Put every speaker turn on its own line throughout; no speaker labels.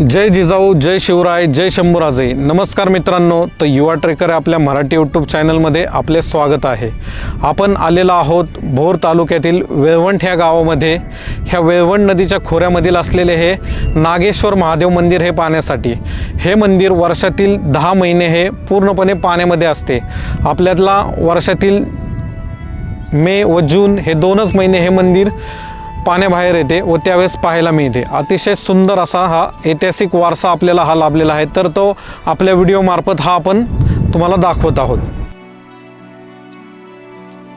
जय जिजाऊ जय शिवराय जय शंभूराजे. नमस्कार मित्रांनो तर युवा ट्रेकर आपल्या मराठी यूट्यूब चॅनलमध्ये आपले स्वागत आहे. आपण आलेलो आहोत भोर तालुक्यातील वेळवंट ह्या गावामध्ये. ह्या वेळवंट नदीच्या खोऱ्यामधील असलेले हे नागेश्वर महादेव मंदिर हे पाहण्यासाठी. हे मंदिर वर्षातील दहा महिने हे पूर्णपणे पाण्यामध्ये असते. आपल्याला वर्षातील मे व जून हे दोनच महिने हे मंदिर पाण्याबाहेर येते व त्यावेळेस पाहायला मिळते. अतिशय सुंदर असा हा ऐतिहासिक वारसा आपल्याला हा लाभलेला आहे. तर तो आपल्या व्हिडिओमार्फत हा आपण तुम्हाला दाखवत आहोत.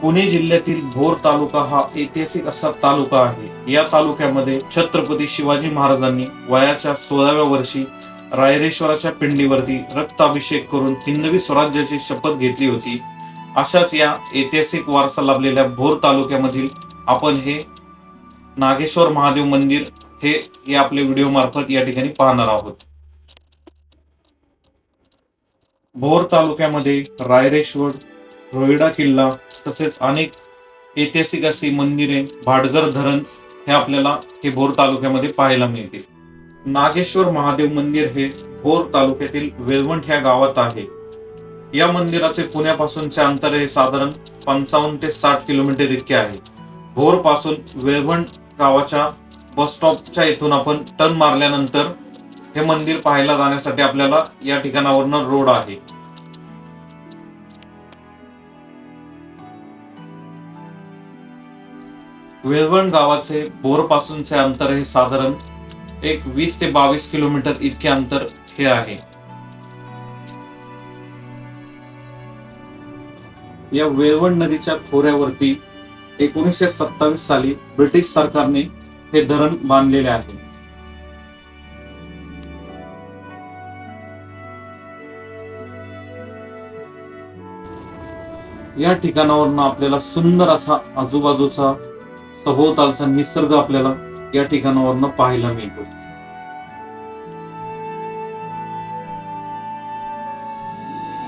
पुणे जिल्ह्यातील भोर तालुका हा ऐतिहासिक असा तालुका आहे. या तालुक्यामध्ये छत्रपती शिवाजी महाराजांनी वयाच्या सोळाव्या वर्षी रायरेश्वराच्या पिंडीवरती रक्ताभिषेक करून हिंदवी स्वराज्याची शपथ घेतली होती. अशाच या ऐतिहासिक वारसा लाभलेल्या भोर तालुक्यामधील आपण हे नागेश्वर महादेव मंदिर हे हे आपले व्हिडिओ मार्फत या ठिकाणी पाहणार आहोत. भोर तालुक्यामध्ये रायरेश्वर रोहिडा किल्ला तसेच अनेक ऐतिहासिक अशी मंदिरे भाडगर धरण हे आपल्याला हे भोर तालुक्यामध्ये पाहायला मिळते. नागेश्वर महादेव मंदिर हे भोर तालुक्यातील वेलवंट ह्या गावात आहे. या मंदिराचे पुण्यापासूनचे अंतर हे साधारण पंचावन्न ते साठ किलोमीटर इतके आहे. भोरपासून वेळवंट गावाच्या बस स्टॉपच्या इथून आपण टर्न मारल्यानंतर हे मंदिर पाहायला जाण्यासाठी आपल्याला या ठिकाणावरनं रोड आहे. वेळवण गावाचे बोरपासूनचे अंतर हे साधारण एक वीस ते बावीस किलोमीटर इतके अंतर हे आहे. या वेळवण नदीच्या खोऱ्यावरती एकोणीसशे सत्तावीस साली ब्रिटिश सरकारने हे धरण बांधलेले आहे. या ठिकाणावरनं आपल्याला सुंदर असा आजूबाजूचा सभोवतालचा निसर्ग आपल्याला या ठिकाणावरनं पाहायला मिळतो.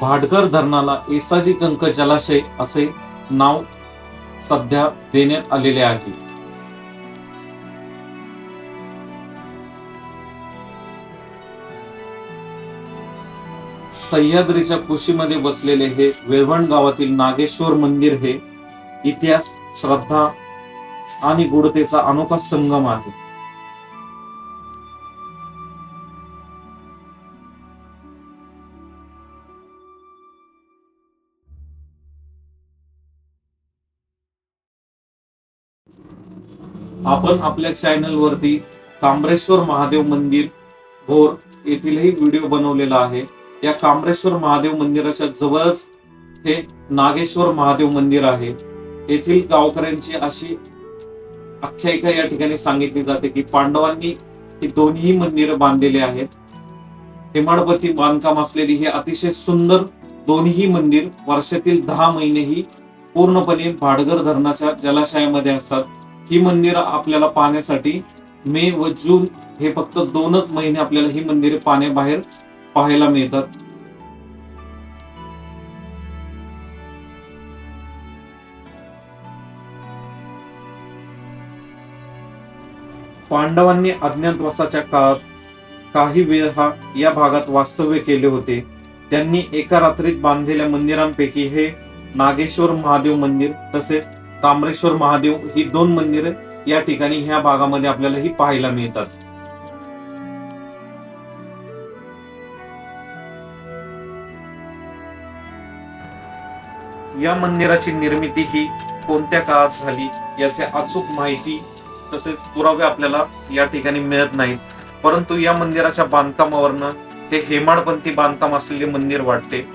भाटकर धरणाला एसाजी कंक जलाशय असे नाव सध्या देण्यात आलेले आहे. सह्याद्रीच्या कुशीमध्ये बसलेले हे वेळवण गावातील नागेश्वर मंदिर हे इतिहास श्रद्धा आणि गुढतेचा अनोखा संगम आहे. आपण आपल्या चॅनल वरती कांबरेश्वर महादेव मंदिर भोर येथीलही व्हिडिओ बनवलेला आहे. या कांबरेश्वर महादेव मंदिराच्या जवळच हे नागेश्वर महादेव मंदिर आहे. येथील गावकऱ्यांची अशी आख्यायिका या ठिकाणी सांगितली जाते की पांडवांनी ही दोन्ही मंदिरं बांधलेली आहेत. हेमाडपती बांधकाम असलेली हे अतिशय सुंदर दोन्ही मंदिर वर्षातील दहा महिनेही पूर्णपणे भाडगर धरणाच्या जलाशयामध्ये असतात. ही मंदिरं आपल्याला पाहण्यासाठी मे व जून हे फक्त दोनच महिने आपल्याला ही मंदिरे पाण्याबाहेर पाहायला मिळतात. पांडवांनी अज्ञातवासाच्या काळात काही वेळ हा या भागात वास्तव्य केले होते. त्यांनी एका रात्रीत बांधलेल्या मंदिरांपैकी हे नागेश्वर महादेव मंदिर तसेच ताम्रेश्वर महादेव ही दोन मंदिर या ठिकाणी ह्या भागामध्ये आपल्याला ही पाहायला मिळतात. या मंदिराची निर्मिती ही कोणत्या काळात झाली याचे अचूक माहिती तसेच पुरावे आपल्याला या ठिकाणी मिळत नाहीत. परंतु या मंदिराच्या बांधकामावरनं हे हेमाडपंथी बांधकाम असलेले मंदिर वाटते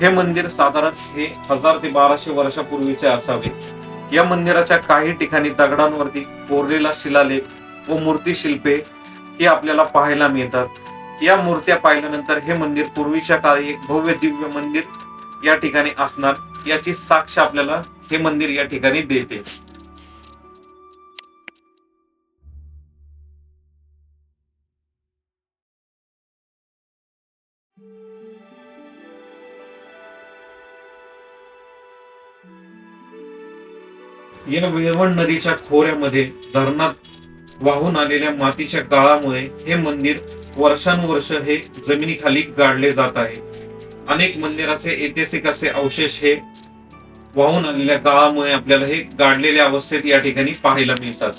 हे मंदिर साधारण हे हजार ते बाराशे वर्षापूर्वीचे असावे. या मंदिराच्या काही ठिकाणी दगडांवरती कोरलेला शिलालेख व मूर्तिशिल्पे ही आपल्याला पाहायला मिळतात. या मूर्त्या पाहिल्यानंतर हे मंदिर पूर्वीच्या काळी एक भव्य दिव्य मंदिर या ठिकाणी असणार याची साक्ष आपल्याला हे मंदिर या ठिकाणी देते. या वेळवण नदीच्या खोऱ्यामध्ये धरणात वाहून आलेल्या मातीच्या गाळामुळे हे मंदिर वर्षानुवर्ष हे जमिनीखाली गाडले जात आहे. अनेक मंदिराचे ऐतिहासिक असे अवशेष हे वाहून आलेल्या गाळामुळे आपल्याला हे गाडलेल्या अवस्थेत या ठिकाणी पाहायला मिळतात.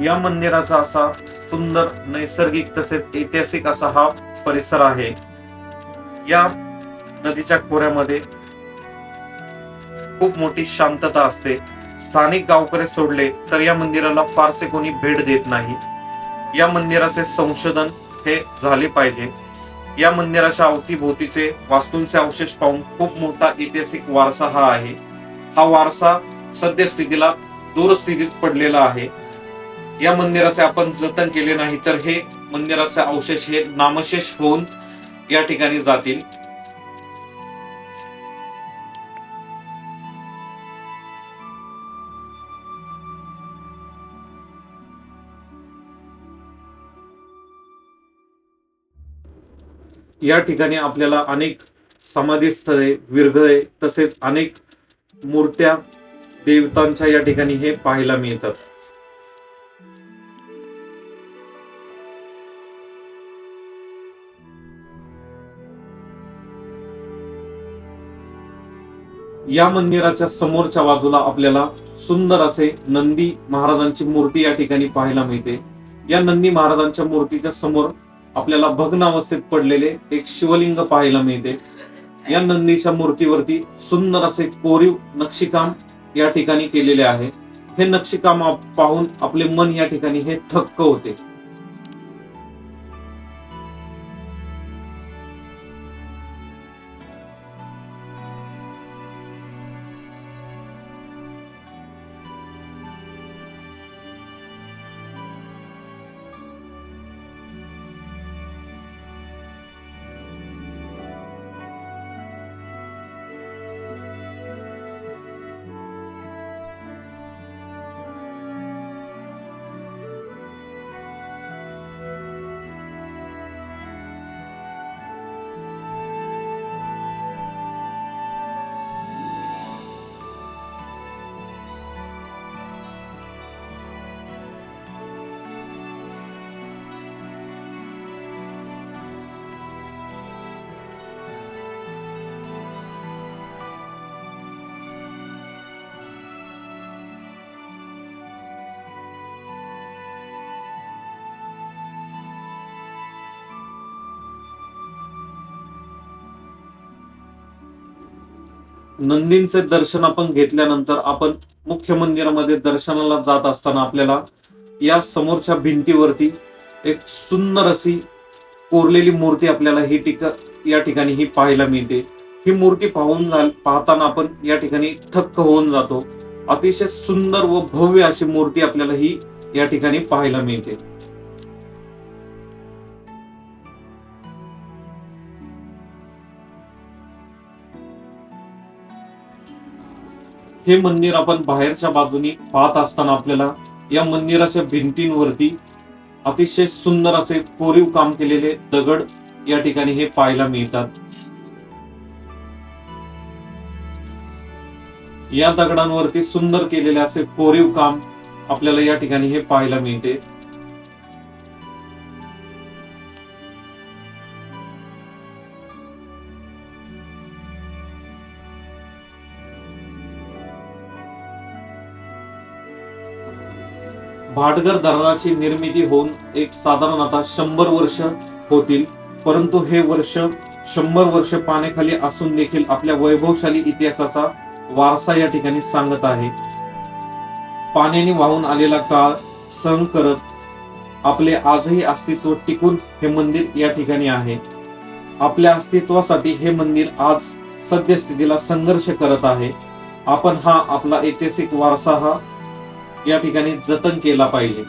या मंदिराचा असा सुंदर नैसर्गिक तसेच ऐतिहासिक असा हा परिसर आहे. या नदीच्या खोऱ्यामध्ये खूप मोठी शांतता असते. स्थानिक गावकरी सोडले तर या मंदिराला फारसे कोणी भेट देत नाही. या मंदिराचे संशोधन हे झाले पाहिजे. या मंदिराच्या अवतीभोवतीचे वास्तूंचे अवशेष पाहून खूप मोठा ऐतिहासिक वारसा हा आहे. हा वारसा सद्यस्थितीला दूरस्थितीत पडलेला आहे. या मंदिराचे आपण जतन केले नाही तर हे मंदिराचे अवशेष हे नामशेष होऊन या ठिकाणी जातील. या ठिकाणी आपल्याला अनेक समाधीस्थळे विरघळे तसेच अनेक मूर्त्या देवतांच्या या ठिकाणी हे पाहायला मिळतात. या मंदिराच्या समोरच्या बाजूला आपल्याला सुंदर असे नंदी महाराजांची मूर्ती या ठिकाणी पाहायला मिळते. या नंदी महाराजांच्या मूर्तीच्या समोर आपल्याला भग्न अवस्थेत पडलेले एक शिवलिंग पाहायला मिळते. या नंदीच्या मूर्तीवरती सुंदर असे कोरीव नक्षीकाम या ठिकाणी केलेले आहे. हे नक्षीकाम पाहून आपले मन या ठिकाणी हे थक्क होते. नंदींचे दर्शन आपण घेतल्यानंतर आपण मुख्य मंदिरामध्ये दर्शनाला जात असताना आपल्याला या समोरच्या भिंतीवरती एक सुंदर अशी कोरलेली मूर्ती आपल्याला ही टिक या ठिकाणी ही पाहायला मिळते. ही मूर्ती पाहून पाहताना आपण या ठिकाणी थक्क होऊन जातो. अतिशय सुंदर व भव्य अशी मूर्ती आपल्याला ही या ठिकाणी पाहायला मिळते. हे मंदिर आपण बाहेरच्या बाजूनी पाहत असताना आपल्याला या मंदिराच्या भिंतींवरती अतिशय सुंदर असे कोरीव काम केलेले दगड या ठिकाणी हे पाहायला मिळतात. या दगडांवरती सुंदर केलेले असे कोरीव काम आपल्याला या ठिकाणी हे पाहायला मिळते. भाटगर धरणाची निर्मिती होऊन एक साधारण आता शंभर वर्ष होतील. परंतु हे वर्ष शंभर वर्ष पाण्याखाली असून देखील आपल्या वैभवशाली इतिहासाचा वारसा या ठिकाणी सांगत आहे. पाण्याने वाहून आलेला काळ सहन करत आपले आजही अस्तित्व टिकून हे मंदिर या ठिकाणी आहे. आपल्या अस्तित्वासाठी हे मंदिर आज सद्यस्थितीला संघर्ष करत आहे. आपण हा आपला ऐतिहासिक वारसा हा या ठिकाणी जतन केला पाहिजे.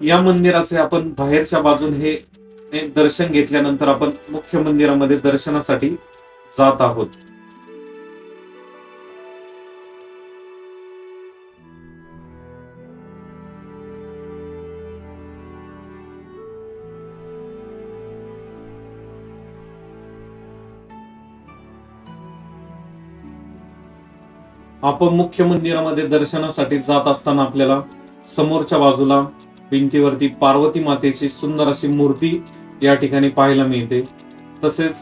या मंदिराचे आपण बाहेरच्या बाजूने हे हे दर्शन घेतल्यानंतर आपण मुख्य मंदिरामध्ये दर्शनासाठी जात आहोत. आपण मुख्य मंदिरामध्ये दर्शनासाठी जात असताना आपल्याला समोरच्या बाजूला भिंतीवरती पार्वती मातेची सुंदर अशी मूर्ती या ठिकाणी पाहायला मिळते. तसेच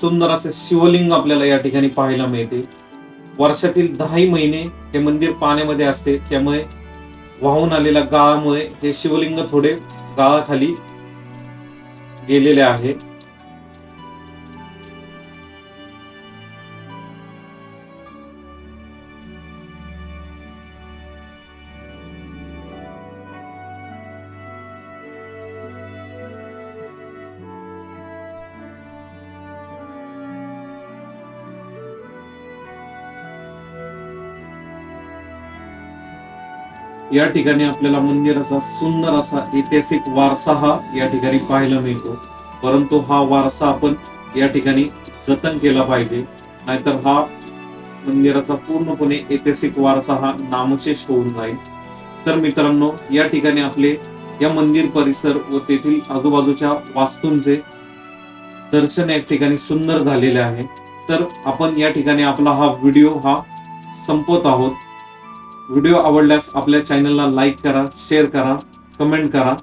सुंदर असे शिवलिंग आपल्याला या ठिकाणी पाहायला मिळते. वर्षातील दहाही महिने हे मंदिर पाण्यामध्ये असते. त्यामुळे वाहून आलेल्या गाळामुळे हे शिवलिंग थोडे गाळाखाली गेलेले आहे. या ठिकाणी आपल्याला मंदिराचा सुंदर असा ऐतिहासिक वारसा हा या ठिकाणी पाहायला मिळतो. परंतु हा वारसा आपण या ठिकाणी जतन केला पाहिजे. नाहीतर हा मंदिराचा पूर्णपणे ऐतिहासिक वारसा हा नामशेष होऊन जाईल. तर मित्रांनो या ठिकाणी आपले या मंदिर परिसर व तेथील आजूबाजूच्या वास्तूंचे दर्शन या ठिकाणी सुंदर झालेले आहे. तर आपण या ठिकाणी आपला हा व्हिडिओ हा संपवत आहोत. व्हिडिओ आवडल्यास आपल्या चॅनलला लाईक करा शेअर करा कमेंट करा.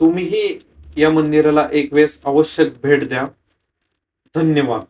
तुम्हीही या मंदिराला एक वेळेस आवश्यक भेट द्या. धन्यवाद.